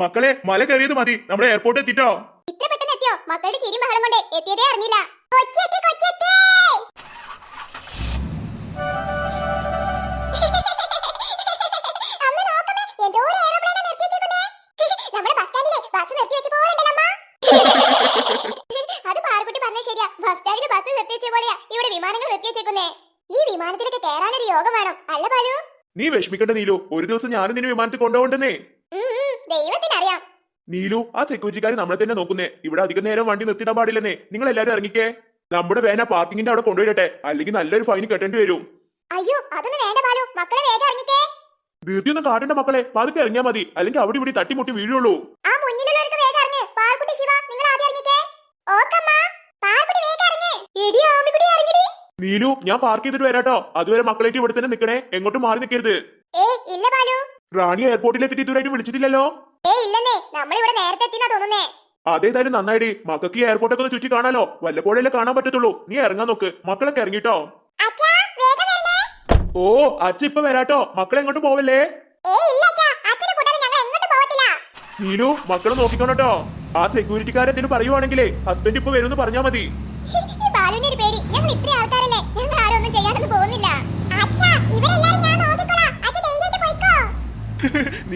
മക്കളെ മല കയറിയത് മതി. നമ്മുടെ എയർപോർട്ട് എത്തിട്ടോ? ഇത്ര പെട്ടെന്ന് എത്തിയോ? മക്കളുടെ ചിരി ബഹളം കൊണ്ട് എത്തിയതേ അറിഞ്ഞില്ല. ബസ് ബസ് ബസ് ബസ് ഈ വിമാനത്തിലൊക്കെ കയറാനൊരു യോഗം വേണം. അല്ല ബാലു? നീ വിഷമിക്കണ്ട നീലു. ഒരു ദിവസം ഞാനും നിന്നെ വിമാനത്തിൽ കൊണ്ടുപോകണ്ടെന്നേ. ദൈവത്തിനറിയാം. നീലു ആ സെക്യൂരിറ്റിക്കാർ നമ്മളെ തന്നെ നോക്കുന്നേ. ഇവിടെ അധികം നേരം വണ്ടി നിർത്തിടാൻ പാടില്ലെന്നേ. നിങ്ങൾ എല്ലാരും ഇറങ്ങിക്കേ. നമ്മുടെ വേന പാർക്കിങ്ങിന്റെ അവിടെ കൊണ്ടുപോയിട്ടെ അല്ലെങ്കിൽ നല്ലൊരു ഫൈൻ കെട്ടേണ്ടി വരും. അയ്യോ അതൊന്നും വേണ്ട ബാലു. മക്കളെ വേഗം ഇറങ്ങിക്കേ. ധൃതിയൊന്നും കാട്ടണ്ട മക്കളെ. പതുക്കെ ഇറങ്ങിയാ മതി. അല്ലെങ്കിൽ അവിടെ ഇവിടെ തട്ടിമുട്ടി വീഴുള്ളൂ. ആ മുന്നിലുള്ളവർക്ക് വേഗം ഇറങ്ങ്. പാർക്കുട്ടി ശിവ നിങ്ങൾ ആദ്യം ഇറങ്ങിക്കേ. ഓക്കമ്മ പാർക്കുട്ടി വേഗം ഇറങ്ങ്. എടി ആമിക്കുട്ടി ഇറങ്ങിടി. നീലു ഞാൻ പാർക്ക് ചെയ്തിട്ട് വരാട്ടോ. അതുവരെ മക്കളേറ്റ് ഇവിടെ തന്നെ നിൽക്കണേ. എങ്ങോട്ടും മാറി നിൽക്കരുത്. ഏയ് ഇല്ല ബാലു. റാണി എയർപോർട്ടിൽ എത്തിയിട്ട് വിളിച്ചിട്ടില്ലല്ലോ? ഏ ഇല്ലെന്നേ. നമ്മൾ ഇവിടെ നേരത്തെ എത്തിനാ തോന്നുന്നേ. അതേതായാലും നന്നായിടി. മക്കൾക്ക് ഈ എയർപോർട്ടൊക്കെ ഒന്ന് ചുറ്റി കാണാലോ. വല്ലപ്പോഴല്ലേ കാണാൻ പറ്റത്തുള്ളൂ. നീ ഇറങ്ങാൻ നോക്ക്. മക്കളൊക്കെ ഇറങ്ങിട്ടോ? ഓ അച്ഛ ഇപ്പൊ വരാട്ടോ. മക്കളെ എങ്ങോട്ട് പോവല്ലേ? നീനു മക്കളെ നോക്കിക്കോണട്ടോ. ആ സെക്യൂരിറ്റിക്കാരെന്തെങ്കിലും പറയുവാണെങ്കിലേ ഹസ്ബൻഡ് ഇപ്പൊ വരും പറഞ്ഞാ മതി.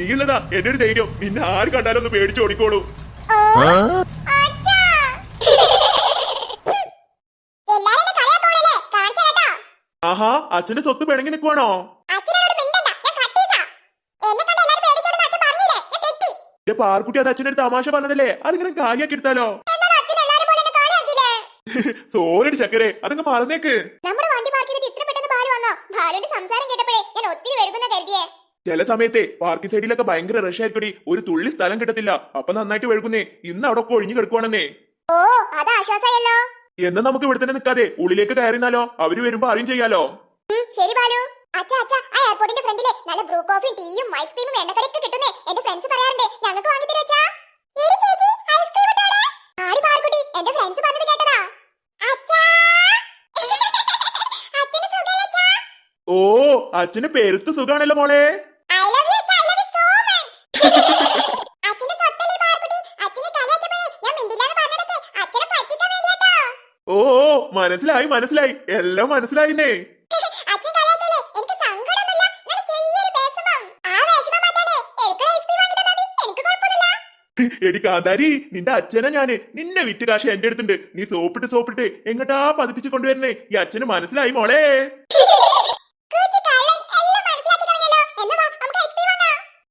നീയുള്ളതാ എന്റെ ഒരു ധൈര്യം. നിന്നെ ആര് കണ്ടാലും ഒന്ന് പേടിച്ച് ഓടിക്കോളൂ. ആഹാ അച്ഛന്റെ സ്വത്ത് പിണങ്ങി നിൽക്കുവാണോ അച്ഛനോട് മിണ്ടണ്ട. ഞാൻ കട്ടീസാ എന്നെ കണ്ട് എല്ലാരും പേടിച്ചോണ്ടെന്ന് അച്ഛൻ പറഞ്ഞില്ലേ? ഞാൻ തെറ്റി. എന്റെ പാർക്കുട്ടി അത് അച്ഛനൊരു തമാശ പറഞ്ഞതല്ലേ? അതിങ്ങനെ കാര്യാക്കി എടുത്താലോ? സോറി ചക്കരെ അതങ്ങ് മറന്നേക്ക്. നമ്മുടെ വണ്ടി പാർക്ക് ചെയ്തിട്ട് ഇത്ര പെട്ടെന്ന് ബാലു വന്നോ? ബാലുവിന്റെ സംസാരം കേട്ടപ്പോഴേ ഞാൻ ഒത്തിരി വെഴുകുന്ന കരുതിയേ. ചില സമയത്തെ പാർക്കി സൈഡിലൊക്കെ ഭയങ്കര റഷ് ആയിരിക്കടി ഒരു തുള്ളി സ്ഥലം കിട്ടത്തില്ല. അപ്പൊ നന്നായിട്ട് വഴുകുന്നേ ഇന്ന് അവിടെ ഒക്കെ ഒഴിഞ്ഞു കിടക്കുവാണെന്നേ. ഓ അത് ആശ്വാസമായല്ലോ എന്നാ നമുക്ക് ഇവിടെ തന്നെ നിൽക്കാതെ ഉള്ളിലേക്ക് കയറിനാലോ അവർ വരുമ്പോ അറിയും ചെയ്യാലോ? ശരി ബാലു. അച്ഛാ അച്ഛാ ആ എയർപോർട്ടിന്റെ ഫ്രണ്ടിലെ നല്ല ബ്രൂ കോഫിയും ടീയും ഐസ്ക്രീമും എണ്ണക്കടിയൊക്കെ കിട്ടുന്നേ. എന്റെ ഫ്രണ്ട്സ് പറയാറുണ്ട് ഞങ്ങൾക്ക് വാങ്ങി തരാ എടി ചേച്ചി ഐസ്ക്രീം ഇട്ടോടെ ആടി പാർക്കുട്ടി എന്റെ ഫ്രണ്ട്സ് പറഞ്ഞത് കേട്ടതാ. അച്ഛാ. അച്ഛാ? ഓ അച്ഛന് പെരുത്ത് സുഖാണല്ലോ മോളെ. ഓ മനസ്സിലായി മനസ്സിലായി. എല്ലാം മനസ്സിലായിന്നേ. എടി കാന്താരി നിന്റെ അച്ഛനെ ഞാൻ. നിന്നെ വിറ്റ് കാശ് എന്റെ അടുത്തുണ്ട്. നീ സോപ്പിട്ട് സോപ്പിട്ട് എങ്ങട്ടാ പതിപ്പിച്ചു കൊണ്ടുവരുന്നേ? ഈ അച്ഛന് മനസ്സിലായി മോളെ.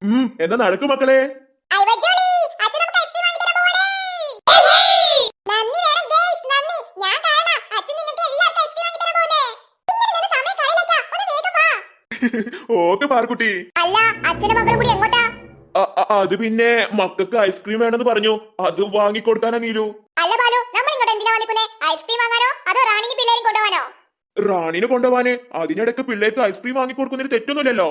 അച്ഛാ. ഒന്ന് മക്കളെ. ഓക്കെ പാർക്കുട്ടി അല്ല അച്ഛനും മക്കളും കൂടി എങ്ങോട്ടാ? അത് പിന്നെ മക്കൾക്ക് ഐസ്ക്രീം വേണമെന്ന് പറഞ്ഞു. അത് വാങ്ങിക്കൊടുക്കാനാ നീലു. അല്ല ബാലു നമ്മൾ ഇങ്ങോട്ട് എന്തിനാ വന്നിക്കുന്നേ? ഐസ്ക്രീം വാങ്ങാനോ? അതോ റാണിക്ക് പിള്ളേരും കൊണ്ടുപോകാനോ? റാണിനെ കൊണ്ടുപോവാന്. അതിനിടയ്ക്ക് പിള്ളേർക്ക് ഐസ്ക്രീം വാങ്ങിക്കൊടുക്കുന്നതിന് തെറ്റൊന്നുമില്ലല്ലോ.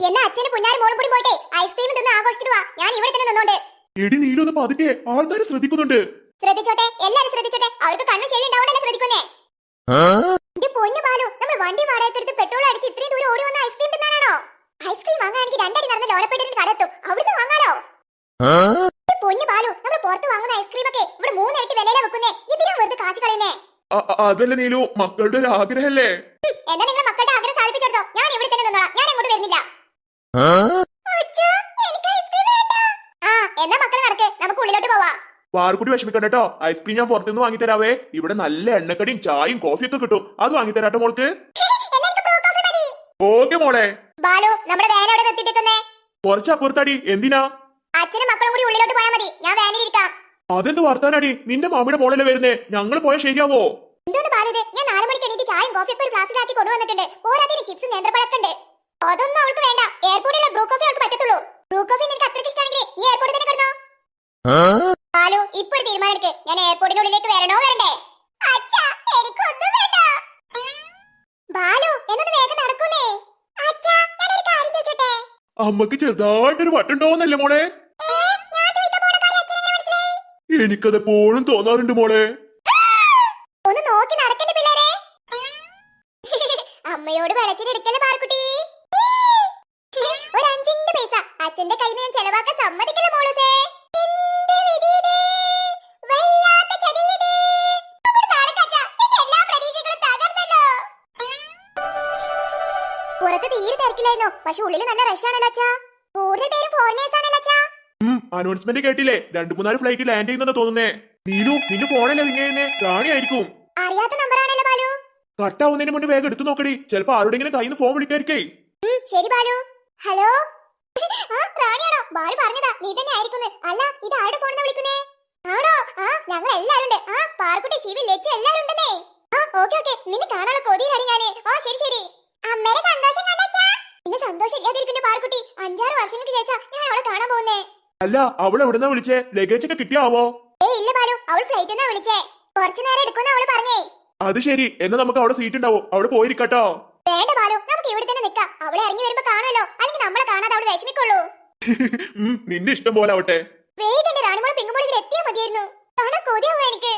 എന്നാ അച്ഛനും പുന്നാരും മോളും കൂടി പോട്ടെ ഐസ്ക്രീം തിന്ന് ആഘോഷിച്ചിട്ട് വാ. ഞാൻ ഇവിടെ തന്നെ നിന്നോണ്ട്. എടി നീലു ഒന്ന് പതുക്കെ. ആൾക്കാർ ശ്രദ്ധിക്കുന്നുണ്ട്. ശ്രദ്ധിച്ചോട്ടെ? എല്ലാരും ശ്രദ്ധിച്ചോട്ടെ? അവർക്ക് കണ്ണും ചെവി ഉണ്ടാവണ്ടല്ലേ ശ്രദ്ധിക്കുന്നേ? എന്റെ പൊന്നു ബാലു നമ്മൾ വണ്ടി വാടകയ്ക്ക് എടുത്ത് പെട്രോൾ അടിച്ച് ഇത്രയും ദൂരം ഓടി വന്ന ഐസ്ക്രീം തിന്നാനാണോ? ഐസ്ക്രീം വാങ്ങാണെങ്കിൽ രണ്ടടി നടന്ന് ലോറപ്പേട്ടിൽ കടത്തും അവിടുന്ന് വാങ്ങാനോ പൊന്നു ബാലു നമ്മൾ പുറത്ത് വാങ്ങുന്ന ഐസ്ക്രീം ഒക്കെ ഇവിടെ മൂന്നിരട്ടി വിലയില വെക്കുന്നേ. ഇതിനാ വെറുതെ കാശ് കളയുന്നേ? അതല്ല നീലു മക്കളുടെ ഒരു ആഗ്രഹല്ലേ? എന്നാ നിങ്ങൾ മക്കളുടെ ആഗ്രഹം സാധിപ്പിച്ചെടുത്തോ. ഞാൻ ഇവിടെ തന്നെ നിന്നോളാം. ഞാൻ എങ്ങോട്ട് വരുന്നില്ല. പാർക്കുട്ടി വിഷമിക്കണ്ട കേട്ടോ ഐസ്ക്രീം ഞാൻ പുറത്തുനിന്ന് വാങ്ങിത്തരാവേ. ഇവിടെ നല്ല എണ്ണക്കടിയും ചായയും കോഫിയും ഒക്കെ കിട്ടും. അത് വാങ്ങിത്തരാട്ടോ മോൾക്ക്. ഓക്കെ മോളെ. ബാലു നമ്മുടെ വാൻ അവിടെ നിർത്തിയിട്ടേക്കുന്നേ കുറച്ച് അപ്പുറത്തടി. എന്തിനാ? അച്ഛനും മക്കളും കൂടി ഉള്ളിലോട്ട് പോയാൽ മതി. ഞാൻ വാനിൽ ഇരിക്കാം. അതെന്ത് വർത്താനടി? നിന്റെ മാമിയുടെ മോളല്ലേ വരുന്നേ. ഞങ്ങൾ പോയാൽ ശരിയാവോ? എന്തോന്ന് ബാലു ഞാൻ നാല് മണിക്ക് എണീറ്റ് ചായയും കോഫിയൊക്കെ ഒരു ഫ്ലാസ്കിലാക്കി കൊണ്ടുവന്നിട്ടുണ്ട്. പോരാത്തിന് ചിപ്സ് നേന്ത്രപ്പഴക്കുണ്ട് അതൊന്നും അവൾക്ക് വേണ്ട. എയർപോർട്ടിലെ ബ്രൂ കോഫി അവൾക്ക് പറ്റത്തുള്ളൂ. ബ്രൂ കോഫി നിനക്ക് അത്രയ്ക്ക് ഇഷ്ടമാണെങ്കിൽ നീ എയർപോർട്ടിൽ തന്നെ കിടന്നോ? ബാലു ഇപ്പൊ ഒരു തീരുമാനം എടുക്ക്. ഞാൻ എയർപോർട്ടിനുള്ളിലേക്ക് വരണോ വരണ്ടേ? എനിക്കൊന്നും വേണ്ട. ബാലു എന്നത് വേഗം നടക്കുന്നേ. അമ്മയ്ക്ക് ചെറുതായിട്ടൊരു വട്ടുണ്ടോന്നല്ലേ മോളെ? എനിക്കത് എപ്പോഴും തോന്നാറുണ്ട് മോളെ. ഒന്ന് നോക്കി നടക്കണ്ട പിള്ളേരെ. അമ്മയോട് വെളച്ചിലെടുക്കല്ലേ പാർക്കുട്ടി അച്ഛന്റെ കയ്യിൽ ഞാൻ ചെലവാക്കാൻ സമ്മതിക്കില്ല മോളൂസേ. എന്റെ എന്റെ. പുറത്ത് തീരെ തിരക്കില്ലായിരുന്നു. പക്ഷെ ഉള്ളിൽ നല്ല റഷാണല്ലോ അച്ഛാ. കൂടുതൽ പേരും ഫോറിനേഴ്സ് ആണല്ലോ അച്ഛാ. അനൗൺസ്മെന്റ് കേട്ടില്ലേ? രണ്ടു മൂന്നാൽ ഫ്ലൈറ്റ് ലാൻഡ് ചെയ്യുന്നെന്ന് തോന്നുന്നേ. നീനു നിന്റെ ഫോണല്ലേ ചെയ്യുന്നേ? റാണിയായിരിക്കും അറിയാത്ത നമ്പറാണല്ലോ ബാലു. കട്ടാവുന്നതിന് മുന്നേ വേഗം എടുത്തു നോക്കടി. ചിലപ്പോ ആരോടെങ്കിലും കയ്യിൽ നിന്ന് ഫോൺ വിളിക്കായിരിക്കേ. ശരി ബാലു. ഹലോ ബാലു പറഞ്ഞതാ. നീ തന്നെ ആയിരിക്കുന്നു. അല്ല ഇത് ആരുടെ ഫോണിന്ന് വിളിക്കുന്നേ? ആണോ? ആ ഞങ്ങൾ എല്ലാരും ഉണ്ട്. ആ പാർക്കുട്ടി ശിവി ലച്ച് എല്ലാരും ഉണ്ടെന്നേ. ആ ഓക്കെ ഓക്കെ. നിന്നെ കാണാനുള്ള കൊതിയിലാണ് ഞാൻ. ഓ ശരി ശരി. അമ്മയുടെ സന്തോഷം കണ്ടച്ചാ ഇന്ന് സന്തോഷം ഇല്ലാതിരിക്കുന്ന പാർക്കുട്ടി അഞ്ചാറ് വർഷങ്ങൾക്ക് ശേഷം ഞാൻ അവളെ കാണാൻ പോകുന്നേ. അല്ല അവൾ എവിടുന്നാ വിളിച്ചേ? ലഗേജ് ഒക്കെ കിട്ടിയാവോ? ഏ ഇല്ല ബാലു. അവൾ ഫ്ലൈറ്റിൽ നിന്നാ വിളിച്ചേ. കുറച്ചു നേരം എടുക്കുമെന്ന് അവൾ പറഞ്ഞേ. അത് ശരി. എന്നാ നമുക്ക് അവിടെ സീറ്റ് ഉണ്ടാവും. അവിടെ പോയിരിക്കട്ടോ. വേണ്ട ബാലു. നിക്കാം അവളെ ഇറങ്ങി വരുമ്പോ കാണുമല്ലോ. അല്ലെങ്കിൽ നമ്മളെ കാണാതെ അവൾ വിഷമിക്കുള്ളൂ. നിന്റെ ഇഷ്ടം പോലെ ആവട്ടെ. വേഗം എന്റെ റാണിമോളെ പിങ്കുമോളെ ഇവിടെ എത്തിയാ മതിയായിരുന്നു. കാണാൻ കൊതിയാവുക എനിക്ക്?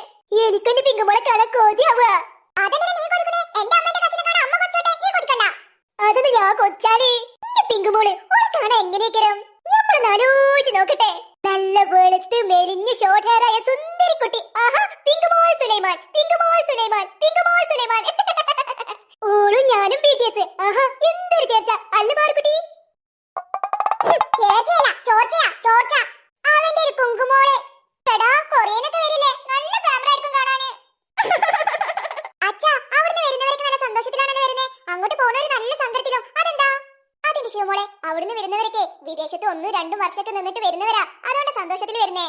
എനിക്കൊന്ന് പിങ്കുമോളെ കാണാൻ കൊതിയാവുക അതെങ്ങനെ നീ കൊടുക്കുന്നേ എന്റെ അമ്മേന്റെ കസിനെ കാണാൻ അമ്മ കൊച്ചോട്ടെ. നീ കൊതിക്കണ്ട. അതൊന്ന് ഞാൻ കൊച്ചാലേ പിങ്കുമോൾ രണ്ടും വർഷമൊക്കെ നിന്നിട്ട് വരുന്നവരാ. അതുകൊണ്ട് സന്തോഷത്തിൽ വരുന്നേ.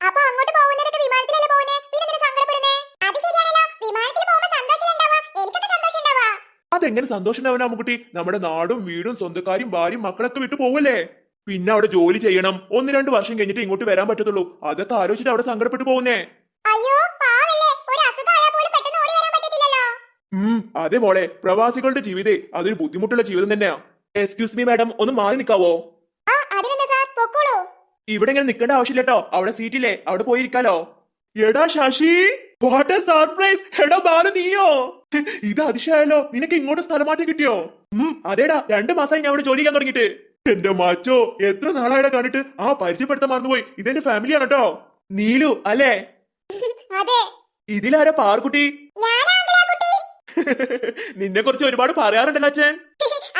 അപ്പൊ അങ്ങോട്ട് പോകുന്നവരൊക്കെ വിമാനത്തിലല്ലേ പോകുന്നേ? പിന്നെ എന്തിനാ സങ്കടപ്പെടുന്നേ? അത് ശരിയാണല്ലോ. വിമാനത്തിൽ പോകുമ്പോ സന്തോഷം ഉണ്ടാവാ എനിക്കൊക്കെ സന്തോഷം ഉണ്ടാവാ അതെങ്ങനെ സന്തോഷം ഉണ്ടാവണം അമ്മുക്കുട്ടി? നമ്മുടെ നാടും വീടും സ്വന്തക്കാരും ഭാര്യയും മക്കളൊക്കെ വിട്ടു പോവല്ലേ? പിന്നെ അവിടെ ജോലി ചെയ്യണം. ഒന്ന് രണ്ട് വർഷം കഴിഞ്ഞിട്ട് ഇങ്ങോട്ട് വരാൻ പറ്റത്തുള്ളൂ. അതൊക്കെ ആലോചിച്ചിട്ട് അവിടെ സങ്കടപ്പെട്ടു പോകുന്നേ അയ്യോ ഉം അതെ മോളെ. പ്രവാസികളുടെ ജീവിതേ അതൊരു ബുദ്ധിമുട്ടുള്ള ജീവിതം തന്നെയാ. എക്സ്ക്യൂസ് മീ മാഡം ഒന്ന് മാറി നിൽക്കാവോ? ഇവിടെ ഇങ്ങനെ നിൽക്കേണ്ട ആവശ്യമില്ലട്ടോ അവിടെ സീറ്റില്ലേ അവിടെ പോയിരിക്കാലോ. എടാ ശശി വാട്ട് എ സർപ്രൈസ് എടോ ബാലു നീയോ? ഇത് അതിശയായല്ലോ. നിനക്ക് ഇങ്ങോട്ട് സ്ഥലം മാറ്റി കിട്ടിയോ? ഉം അതേടാ. രണ്ടു മാസമായി ഞാൻ ഇവിടെ ജോലി ചെയ്യാൻ തുടങ്ങിയിട്ട്. എന്റെ മാച്ചോ എത്ര നാളായിടെ കണ്ടിട്ട്? ആ പരിചയപ്പെടുത്താൻ മറന്നുപോയി. ഇതെന്റെ ഫാമിലിയാണ് കേട്ടോ നീലു അല്ലേ? ഇതിലാരാ പാർക്കുട്ടി കുട്ടി. നിന്നെ കുറിച്ച് ഒരുപാട് പറയാറുണ്ടല്ലോ അച്ഛൻ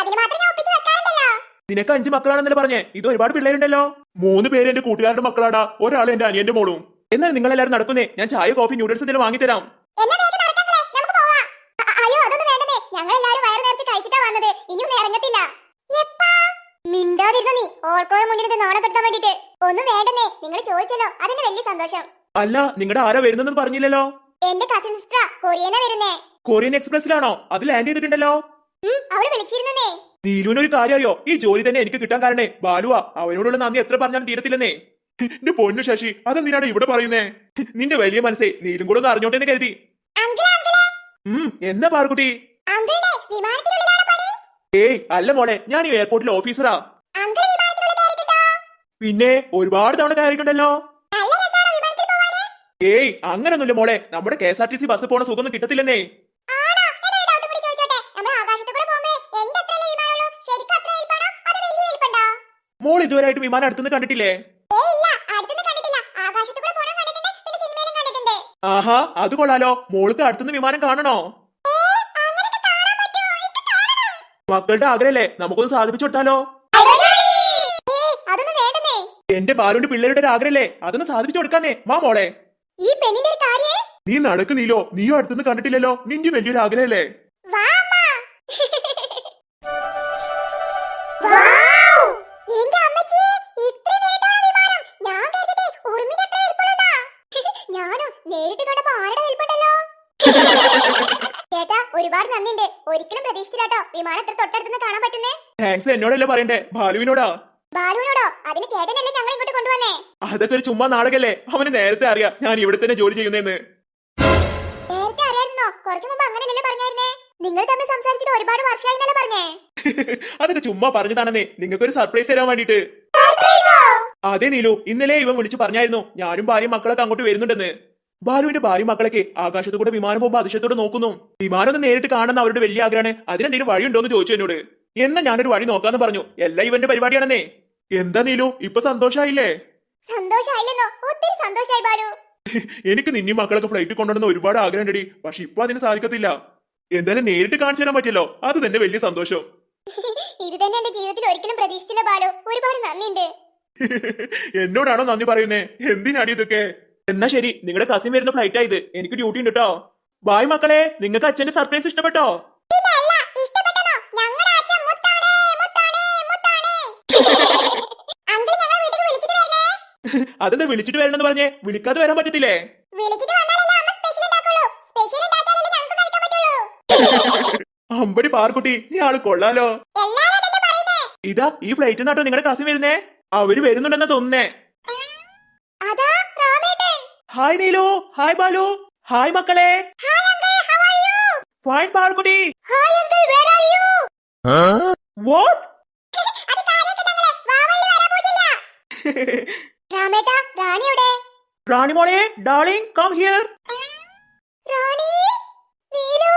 അതിന് മാത്രം ഞാൻ ഒപ്പിച്ച് വെക്കാറുണ്ടല്ലോ നിനക്ക് അഞ്ച് മക്കളാണെന്നല്ലേ പറഞ്ഞേ? ഇത് ഒരുപാട് പിള്ളേരുണ്ടല്ലോ. മൂന്ന് പേര് എന്റെ കൂട്ടുകാരുടെ മക്കളാടാ. ഒരാൾ എന്റെ അനിയന്റെ മോളും. എന്നാൽ നിങ്ങൾ എല്ലാവരും നടക്കുന്നേ. ഞാൻ ചായ കോഫി ന്യൂഡിൽസ് എന്തെങ്കിലും വാങ്ങിത്തരാം അല്ല നിങ്ങളുടെ ആരാ വരുന്നെന്ന് പറഞ്ഞില്ലല്ലോ? എന്റെ കസിൻ സിസ്റ്റർ കൊറിയന വരുന്നേ. കൊറിയൻ എക്സ്പ്രസിലാണോ അത് ലാൻഡ് ചെയ്തിട്ടുണ്ടല്ലോ. അവിടെ അവൾ വിളിച്ചിരുന്നേ നീലുവിന് ഒരു അറിയോ? ഈ ജോലി തന്നെ എനിക്ക് കിട്ടാൻ കാരണേ. ബാലുവ അവനോടുള്ള നന്ദി എത്ര പറഞ്ഞാലും തീരത്തില്ലെന്നേ. നിന്റെ പൊന്നു ശശി അതെന്തിനാണ് ഇവിടെ പറയുന്നേ? നിന്റെ വലിയ മനസ്സേ നീലും കൂടെ ഒന്ന് അറിഞ്ഞോട്ടെ എന്ന് കരുതി. ഉം എന്താ പാർക്കുട്ടി ഏയ് അല്ല മോളെ ഞാൻ ഈ എയർപോർട്ടിലെ ഓഫീസറാ പിന്നെ ഒരുപാട് തവണ കയറിയിട്ടുണ്ടല്ലോ. ഏയ് അങ്ങനൊന്നുമില്ല മോളെ. നമ്മുടെ K S R T C bus പോണ സുഖമൊന്നും കിട്ടത്തില്ലെന്നേ. മോൾ ഇതുവരെ ഇതുവരെയായിട്ട് വിമാനം അടുത്തുനിന്ന് കണ്ടിട്ടില്ലേ? ആഹാ അത് കൊള്ളാലോ. മോൾക്ക് അടുത്തുനിന്ന് വിമാനം കാണണോ. മക്കളുടെ ആഗ്രഹല്ലേ? നമുക്കൊന്ന് സാധിപ്പിച്ചു കൊടുത്താലോ? എന്റെ ബാലുവിന്റെ പിള്ളേരുടെ ഒരു ആഗ്രഹല്ലേ? അതൊന്ന് സാധിപ്പിച്ചു കൊടുക്കാന്നേ. വാ മോളെ. നീ നടക്കുന്നില്ലോ. നീയോ അടുത്തുനിന്ന് കണ്ടിട്ടില്ലല്ലോ. നിന്റെ വലിയൊരു ആഗ്രഹല്ലേ? ചേട്ടാ ഒരുപാട് നന്ദിണ്ട് ഒരിക്കലും പ്രതീക്ഷിച്ചില്ലാട്ടോ. വിമാനം എത്ര തൊട്ടടുത്തുനിന്ന് കാണാൻ പറ്റുന്നേ. താങ്ക്സ് എന്നോടല്ലേ പറയണ്ടേ? ബാലുവിനോടാ? ബാലുവിനോടോ? അതിന് ചേട്ടനല്ലേ ഞങ്ങൾ ഇങ്ങോട്ട് കൊണ്ടുവന്നേ? അതൊക്കെ ഒരു ചുമ്മാ നാടകല്ലേ? അവന് നേരത്തെ അറിയാം ഞാൻ ഇവിടെ തന്നെ ജോലി ചെയ്യുന്നതെന്ന് നേരത്തെ അറിയായിരുന്നോ? കുറച്ചു മുമ്പ് അങ്ങനെയല്ലേ പറഞ്ഞായിരുന്നേ? നിങ്ങൾ തമ്മിൽ സംസാരിച്ചിട്ട് ഒരുപാട് വർഷമായിന്നല്ലേ പറഞ്ഞേ? അതൊക്കെ ചുമ്മാ പറഞ്ഞതാണെന്നേ. നിങ്ങൾക്കൊരു സർപ്രൈസ് തരാൻ വേണ്ടിട്ട് അതെ നീലു. ഇന്നലെ ഇവൻ വിളിച്ചു പറഞ്ഞായിരുന്നു. ഞാനും ഭാര്യയും മക്കളൊക്കെ അങ്ങോട്ട് വരുന്നുണ്ടെന്ന്. ബാലുവിന്റെ ഭാര്യ മക്കളൊക്കെ ആകാശത്തു കൂടെ വിമാനം പോകുമ്പോ അതിശയത്തോടെ നോക്കുന്നു. വിമാനം ഒന്ന് നേരിട്ട് കാണുന്ന അവരുടെ വലിയ ആഗ്രഹമാണ്. അതിനെന്തെങ്കിലും വഴിയുണ്ടോ എന്ന് ചോദിച്ചു എന്നോട്. എന്നാ ഞാനൊരു വഴി നോക്കാന്ന് പറഞ്ഞു. എല്ലാ ഇവന്റെ പരിപാടിയാണെന്നേ. എന്താ നീലു ഇപ്പൊ സന്തോഷായില്ലേ? സന്തോഷായില്ലെന്നോ? ഒത്തിരി സന്തോഷായി ബാലു. എനിക്ക് നിന്നെ മക്കളൊക്കെ ഫ്ലൈറ്റ് കൊണ്ടുവന്ന ഒരുപാട് ആഗ്രഹം ഉണ്ടടി പക്ഷെ ഇപ്പൊ അതിന് സാധിക്കത്തില്ല. എന്തായാലും നേരിട്ട് കാണിച്ചു തരാൻ പറ്റില്ലോ അത് തന്നെ വലിയ സന്തോഷം. ഇത് തന്നെ എന്റെ ജീവിതത്തിൽ ഒരിക്കലും പ്രതീക്ഷിച്ചില്ല ബാലു. ഒരുപാട് നന്ദിയുണ്ട്. എന്നോടാണോ നന്ദി പറയുന്നേ? എന്തിനാടി ഇതൊക്കെ? എന്നാ ശരി നിങ്ങളുടെ കസിൻ വരുന്ന ഫ്ലൈറ്റ് ആയത്. എനിക്ക് ഡ്യൂട്ടി ഉണ്ട് കേട്ടോ ബായ് മക്കളെ നിങ്ങൾക്ക് അച്ഛന്റെ സർപ്രൈസ് ഇഷ്ടപ്പെട്ടോ? അതെന്താ വിളിച്ചിട്ട് വരണമെന്ന് പറഞ്ഞേ? വിളിക്കാതെ വരാൻ പറ്റത്തില്ലേ? അമ്പടി പാർക്കുട്ടി നീ ആൾ കൊള്ളാലോ. ഇതാ ഈ ഫ്ലൈറ്റ് നാട്ടോ നിങ്ങളുടെ കസിൻ വരുന്നേ. അവർ വരുന്നുണ്ടെന്നാ തോന്നുന്നേ. Hi Neelu hi Balu hi മക്കളെ. ഫൈൻ പാർക്കുടി വാട്ട് റാണി മോളെ darling come here Rani Neelu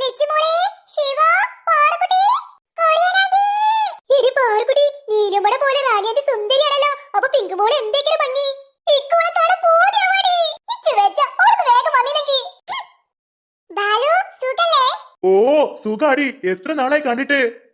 ലച്ചുമോളെ Shiva. സുഖാടി. എത്ര നാളായി കണ്ടിട്ട്?